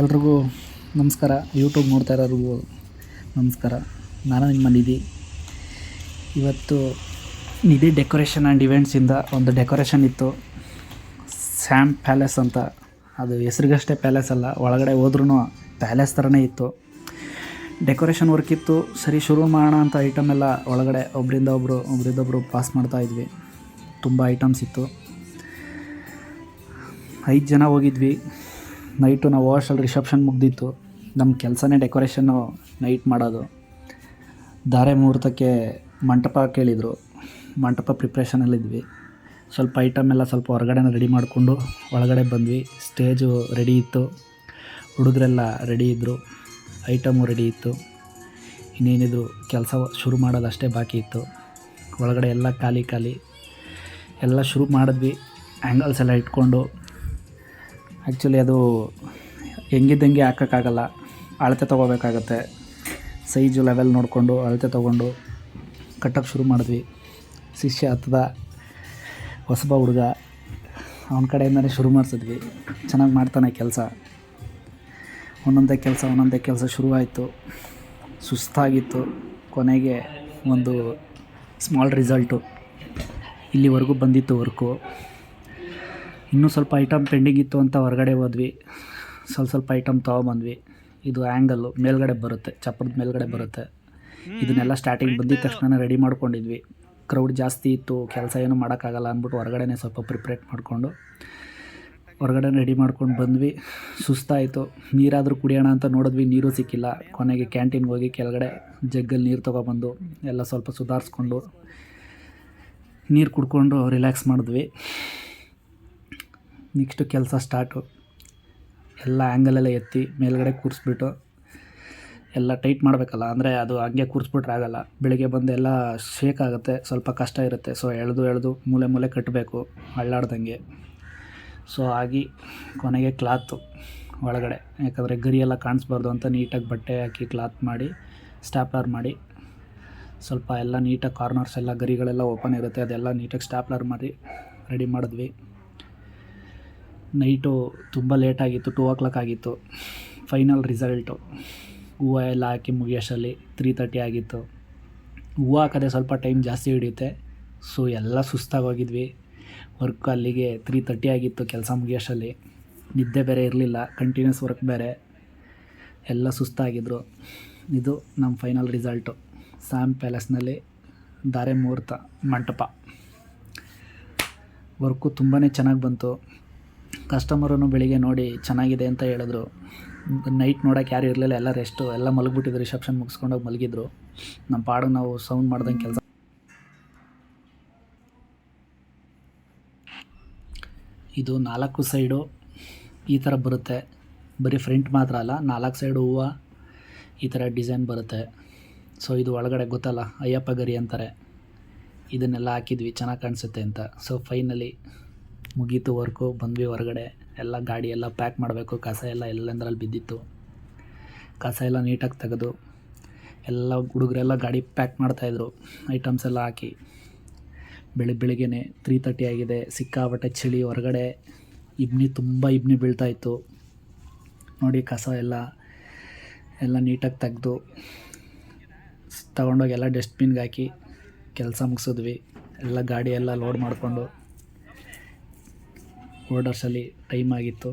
ಎಲ್ರಿಗೂ ನಮಸ್ಕಾರ. ಯೂಟ್ಯೂಬ್ ನೋಡ್ತಾ ಇರೋರಿಗೂ ನಮಸ್ಕಾರ. ನಾನು ನಿಮ್ಮ ನಿಧಿ. ಇವತ್ತು ನಿಧಿ ಡೆಕೋರೇಷನ್ ಆ್ಯಂಡ್ ಇವೆಂಟ್ಸಿಂದ ಒಂದು ಡೆಕೋರೇಷನ್ ಇತ್ತು. ಸ್ಯಾಮ್ ಪ್ಯಾಲೇಸ್ ಅಂತ. ಅದು ಹೆಸ್ರಿಗಷ್ಟೇ ಪ್ಯಾಲೇಸ್ ಅಲ್ಲ, ಒಳಗಡೆ ಹೋದ್ರೂ ಪ್ಯಾಲೇಸ್ ಥರನೇ ಇತ್ತು. ಡೆಕೋರೇಷನ್ ವರ್ಕ್ ಇತ್ತು. ಸರಿ, ಶುರು ಮಾಡೋಣ ಅಂತ ಐಟಮ್ ಎಲ್ಲ ಒಳಗಡೆ ಒಬ್ಬರಿಂದ ಒಬ್ಬರು ಒಬ್ಬರಿಂದ ಒಬ್ಬರು ಪಾಸ್ ಮಾಡ್ತಾ ಇದ್ವಿ. ತುಂಬ ಐಟಮ್ಸ್ ಇತ್ತು. ಐದು ಜನ ಹೋಗಿದ್ವಿ. ನೈಟು ನಾವು ಹೋಗೋಷ್ಟಲ್ಲಿ ರಿಸೆಪ್ಷನ್ ಮುಗ್ದಿತ್ತು. ನಮ್ಮ ಕೆಲಸನೇ ಡೆಕೋರೇಷನ್ನು ನೈಟ್ ಮಾಡೋದು. ಧಾರೆ ಮುಹೂರ್ತಕ್ಕೆ ಮಂಟಪ ಕೇಳಿದರು. ಮಂಟಪ ಪ್ರಿಪ್ರೇಷನಲ್ಲಿದ್ವಿ. ಸ್ವಲ್ಪ ಐಟಮ್ ಎಲ್ಲ ಸ್ವಲ್ಪ ಹೊರಗಡೆನ ರೆಡಿ ಮಾಡಿಕೊಂಡು ಒಳಗಡೆ ಬಂದ್ವಿ. ಸ್ಟೇಜು ರೆಡಿ ಇತ್ತು. ಹುಡುಗರೆಲ್ಲ ರೆಡಿ ಇದ್ದರು ಐಟಮು ರೆಡಿ ಇತ್ತು. ಇನ್ನೇನಿದ್ರು ಕೆಲಸ ಶುರು ಮಾಡೋದಷ್ಟೇ ಬಾಕಿ ಇತ್ತು. ಒಳಗಡೆ ಎಲ್ಲ ಖಾಲಿ ಖಾಲಿ ಎಲ್ಲ ಶುರು ಮಾಡಿದ್ವಿ. ಆ್ಯಂಗಲ್ಸ್ ಎಲ್ಲ ಇಟ್ಕೊಂಡು ಆ್ಯಕ್ಚುಲಿ ಅದು ಹೆಂಗಿದ್ದಂಗೆ ಹಾಕೋಕ್ಕಾಗಲ್ಲ. ಅಳತೆ ತೊಗೋಬೇಕಾಗತ್ತೆ. ಸೈಜು ಲೆವೆಲ್ ನೋಡಿಕೊಂಡು ಅಳತೆ ತೊಗೊಂಡು ಕಟ್ಟೋಕ್ಕೆ ಶುರು ಮಾಡಿದ್ವಿ. ಶಿಷ್ಯ ಹತ್ತದ, ಹೊಸಬ ಹುಡುಗ, ಅವನ ಕಡೆಯಿಂದನೇ ಶುರು ಮಾಡಿಸಿದ್ವಿ. ಚೆನ್ನಾಗಿ ಮಾಡ್ತಾನೆ ಕೆಲಸ. ಒಂದೊಂದೇ ಕೆಲಸ ಒಂದೊಂದೇ ಕೆಲಸ ಶುರುವಾಯಿತು. ಸುಸ್ತಾಗಿತ್ತು. ಕೊನೆಗೆ ಒಂದು ಸ್ಮಾಲ್ ರಿಸಲ್ಟು ಇಲ್ಲಿವರೆಗೂ ಬಂದಿತ್ತು ವರ್ಕು ಇನ್ನೂ ಸ್ವಲ್ಪ ಐಟಮ್ ಪೆಂಡಿಂಗ್ ಇತ್ತು ಅಂತ ಹೊರಗಡೆ ಹೋದ್ವಿ. ಸ್ವಲ್ಪ ಸ್ವಲ್ಪ ಐಟಮ್ ತೊಗೊಬಂದ್ವಿ. ಇದು ಆ್ಯಂಗಲ್ಲು ಮೇಲ್ಗಡೆ ಬರುತ್ತೆ. ಚಪ್ಪರದ ಮೇಲ್ಗಡೆ ಬರುತ್ತೆ. ಇದನ್ನೆಲ್ಲ ಸ್ಟಾರ್ಟಿಂಗ್ ಬಂದಿದ್ದ ತಕ್ಷಣ ರೆಡಿ ಮಾಡ್ಕೊಂಡಿದ್ವಿ. ಕ್ರೌಡ್ ಜಾಸ್ತಿ ಇತ್ತು, ಕೆಲಸ ಏನು ಮಾಡೋಕ್ಕಾಗಲ್ಲ ಅಂದ್ಬಿಟ್ಟು ಹೊರಗಡೆನೇ ಸ್ವಲ್ಪ ಪ್ರಿಪ್ರೇಟ್ ಮಾಡಿಕೊಂಡು ಹೊರಗಡೆ ರೆಡಿ ಮಾಡ್ಕೊಂಡು ಬಂದ್ವಿ. ಸುಸ್ತಾಯಿತು. ನೀರಾದರೂ ಕುಡಿಯೋಣ ಅಂತ ನೋಡಿದ್ವಿ. ನೀರು ಸಿಕ್ಕಿಲ್ಲ. ಕೊನೆಗೆ ಕ್ಯಾಂಟೀನ್ಗೆ ಹೋಗಿ ಕೆಳಗಡೆ ಜಗ್ಗಲ್ಲಿ ನೀರು ತೊಗೊಬಂದು ಎಲ್ಲ ಸ್ವಲ್ಪ ಸುಧಾರಿಸ್ಕೊಂಡು ನೀರು ಕುಡ್ಕೊಂಡು ರಿಲ್ಯಾಕ್ಸ್ ಮಾಡಿದ್ವಿ. ನೆಕ್ಸ್ಟು ಕೆಲಸ ಸ್ಟಾರ್ಟು. ಎಲ್ಲ ಆ್ಯಂಗಲೆಲ್ಲ ಎತ್ತಿ ಮೇಲ್ಗಡೆ ಕೂರಿಸ್ಬಿಟ್ಟು ಎಲ್ಲ ಟೈಟ್ ಮಾಡಬೇಕಲ್ಲ, ಅಂದರೆ ಅದು ಹಂಗೆ ಕೂರಿಸ್ಬಿಟ್ರೆ ಆಗೋಲ್ಲ. ಬೆಳಿಗ್ಗೆ ಬಂದು ಎಲ್ಲ ಶೇಕ್ ಆಗುತ್ತೆ, ಸ್ವಲ್ಪ ಕಷ್ಟ ಇರುತ್ತೆ. ಸೊ ಎಳೆದು ಎಳೆದು ಮೂಲೆ ಮೂಲೆ ಕಟ್ಟಬೇಕು ಅಳ್ಳಾಡ್ದಂಗೆ. ಸೊ ಆಗಿ ಕೊನೆಗೆ ಕ್ಲಾತು ಒಳಗಡೆ. ಯಾಕಂದರೆ ಗರಿ ಎಲ್ಲ ಕಾಣಿಸ್ಬಾರ್ದು ಅಂತ ನೀಟಾಗಿ ಬಟ್ಟೆ ಹಾಕಿ ಕ್ಲಾತ್ ಮಾಡಿ ಸ್ಟ್ಯಾಪ್ಲರ್ ಮಾಡಿ. ಸ್ವಲ್ಪ ಎಲ್ಲ ನೀಟಾಗಿ ಕಾರ್ನರ್ಸ್ ಎಲ್ಲ ಗರಿಗಳೆಲ್ಲ ಓಪನ್ ಇರುತ್ತೆ, ಅದೆಲ್ಲ ನೀಟಾಗಿ ಸ್ಟ್ಯಾಪ್ಲರ್ ಮಾಡಿ ರೆಡಿ ಮಾಡಿದ್ವಿ. ನೈಟು ತುಂಬ ಲೇಟಾಗಿತ್ತು ಟೂ ಓ ಕ್ಲಾಕ್ ಆಗಿತ್ತು. ಫೈನಲ್ ರಿಸಲ್ಟು ಹೂವು ಎಲ್ಲ ಹಾಕಿ ಮುಗಿಯೋಷ್ಟಲ್ಲಿ ತ್ರೀ ತರ್ಟಿ ಆಗಿತ್ತು. ಹೂವು ಹಾಕೋದೇ ಸ್ವಲ್ಪ ಟೈಮ್ ಜಾಸ್ತಿ ಹಿಡಿಯುತ್ತೆ. ಸೊ ಎಲ್ಲ ಸುಸ್ತಾಗಿ ಹೋಗಿದ್ವಿ ವರ್ಕ್ ಅಲ್ಲಿಗೆ ತ್ರೀ ತರ್ಟಿ ಆಗಿತ್ತು ಕೆಲಸ ಮುಗಿಯೋಷ್ಟಲ್ಲಿ ನಿದ್ದೆ ಬೇರೆ ಇರಲಿಲ್ಲ ಕಂಟಿನ್ಯೂಸ್ ವರ್ಕ್ ಬೇರೆ. ಎಲ್ಲ ಸುಸ್ತಾಗಿದ್ದರು ಇದು ನಮ್ಮ ಫೈನಲ್ ರಿಸಲ್ಟು ಸ್ಯಾಮ್ ಪ್ಯಾಲೇಸ್ನಲ್ಲಿ ಧಾರೆ ಮುಹೂರ್ತ ಮಂಟಪ. ವರ್ಕು ತುಂಬಾ ಚೆನ್ನಾಗಿ ಬಂತು. ಕಸ್ಟಮರೂ ಬೆಳಿಗ್ಗೆ ನೋಡಿ ಚೆನ್ನಾಗಿದೆ ಅಂತ ಹೇಳಿದ್ರು. ನೈಟ್ ನೋಡೋಕೆ ಯಾರು ಇರಲಿಲ್ಲ, ಎಲ್ಲ ರೆಸ್ಟು ಎಲ್ಲ ಮಲಗಿಬಿಟ್ಟಿದ್ರು ರಿಸೆಪ್ಷನ್ ಮುಗಿಸ್ಕೊಂಡೋಗಿ ಮಲಗಿದ್ರು. ನಮ್ಮ ಪಾಡಿಗೆ ನಾವು ಸೌಂಡ್ ಮಾಡ್ದಂಗೆ ಕೆಲಸ. ಇದು ನಾಲ್ಕು ಸೈಡು ಈ ಥರ ಬರುತ್ತೆ. ಬರೀ ಫ್ರಂಟ್ ಮಾತ್ರ ಅಲ್ಲ, ನಾಲ್ಕು ಸೈಡು ಹೂವು, ಈ ಥರ ಡಿಸೈನ್ ಬರುತ್ತೆ. ಸೊ ಇದು ಒಳಗಡೆ ಗೊತ್ತಲ್ಲ, ಅಯ್ಯಪ್ಪ ಗರಿ ಅಂತಾರೆ. ಇದನ್ನೆಲ್ಲ ಹಾಕಿದ್ವಿ, ಚೆನ್ನಾಗಿ ಕಾಣಿಸುತ್ತೆ ಅಂತ. ಸೊ ಫೈನಲಿ ಮುಗೀತು ವರ್ಕು ಬಂದ್ವಿ ಹೊರಗಡೆ. ಎಲ್ಲ ಗಾಡಿ ಎಲ್ಲ ಪ್ಯಾಕ್ ಮಾಡಬೇಕು. ಕಸ ಎಲ್ಲ ಎಲ್ಲೆಂದ್ರಲ್ಲಿ ಬಿದ್ದಿತ್ತು. ಕಸ ಎಲ್ಲ ನೀಟಾಗಿ ತೆಗೆದು ಎಲ್ಲ ಹುಡುಗರೆಲ್ಲ ಗಾಡಿ ಪ್ಯಾಕ್ ಮಾಡ್ತಾಯಿದ್ರು ಐಟಮ್ಸ್ ಎಲ್ಲ ಹಾಕಿ. ಬೆಳಿಗ್ಗೆ ಬೆಳಿಗ್ಗೆನೆ ತ್ರೀ ತರ್ಟಿ ಆಗಿದೆ. ಸಿಕ್ಕಾಬಟ್ಟೆ ಚಳಿ ಹೊರಗಡೆ. ಇಬ್ನಿ ತುಂಬ ಇಬ್ನಿ ಬೀಳ್ತಾಯಿತ್ತು ನೋಡಿ ಕಸ ಎಲ್ಲ ಎಲ್ಲ ನೀಟಾಗಿ ತೆಗೆದು ತಗೊಂಡೋಗಿ ಎಲ್ಲ ಡಸ್ಟ್ಬಿನ್ಗೆ ಹಾಕಿ, ಕೆಲಸ ಮುಗಿಸಿದ್ವಿ. ಎಲ್ಲ ಗಾಡಿ ಎಲ್ಲ ಲೋಡ್ ಮಾಡಿಕೊಂಡು. ಓಡರ್ಸಲ್ಲಿ ಟೈಮ್ ಆಗಿತ್ತು.